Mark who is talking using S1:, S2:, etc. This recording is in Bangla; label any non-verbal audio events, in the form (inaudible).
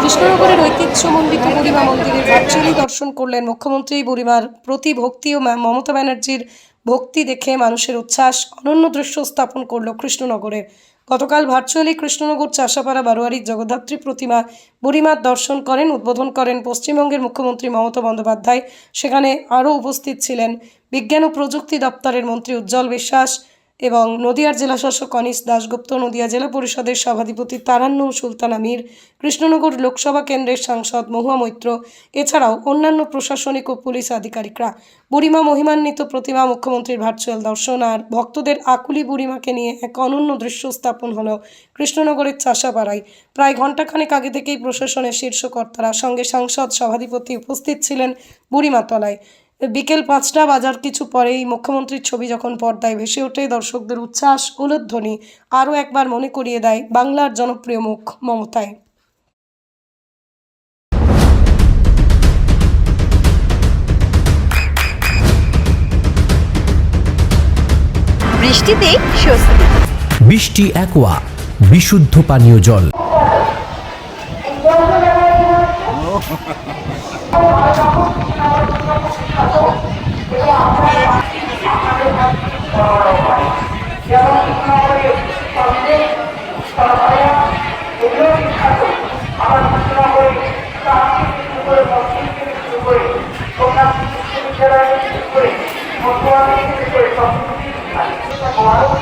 S1: কৃষ্ণনগরের ঐতিহ্যমণ্ডিত বুড়িমা মন্দিরে ভার্চুয়ালি দর্শন করলেন মুখ্যমন্ত্রী। বুড়িমার প্রতি ভক্তি ও মমতা ব্যানার্জির ভক্তি দেখে মানুষের উচ্ছ্বাস, অনন্য দৃশ্য স্থাপন করল কৃষ্ণনগরে গতকাল ভার্চুয়ালি কৃষ্ণনগর চাষাপাড়া বারোয়ারির জগদ্ধাত্রী প্রতিমা বুড়িমার দর্শন করেন, উদ্বোধন করেন পশ্চিমবঙ্গের মুখ্যমন্ত্রী মমতা বন্দ্যোপাধ্যায়। সেখানে আরও উপস্থিত ছিলেন বিজ্ঞান ও প্রযুক্তি দপ্তরের মন্ত্রী উজ্জ্বল বিশ্বাস এবং নদিয়ার জেলাশাসক অনিশ দাশগুপ্ত, নদিয়া জেলা পরিষদের সভাধিপতি তারান্নুম সুলতানা মীর, কৃষ্ণনগর লোকসভা কেন্দ্রের সাংসদ মহুয়া মৈত্র, এছাড়াও অন্যান্য প্রশাসনিক ও পুলিশ আধিকারিকরা। বুড়িমা মহিমান্বিত প্রতিমা, মুখ্যমন্ত্রীর ভার্চুয়াল দর্শন আর ভক্তদের আকুলি বুড়িমাকে নিয়ে এক অনন্য দৃশ্য স্থাপন হলো কৃষ্ণনগরের চাষাপাড়ায়। প্রায় ঘণ্টাখানেক আগে থেকেই প্রশাসনের শীর্ষকর্তারা সঙ্গে সাংসদ সভাধিপতি উপস্থিত ছিলেন বুড়িমাতলায়। বিকেল পাঁচটা বাজার কিছু পরেই মুখ্যমন্ত্রীর ছবি যখন পর্দায় ভেসে ওঠে দর্শকদের উচ্ছ্বাস উলুধ্বনি আরও একবার মনে করিয়ে দেয় বাংলার জনপ্রিয় মুখ মমতায়।
S2: বৃষ্টিতে স্বস্তি।
S3: বৃষ্টি অ্যাকোয়া বিশুদ্ধ পানীয় জল। (laughs)
S4: বড়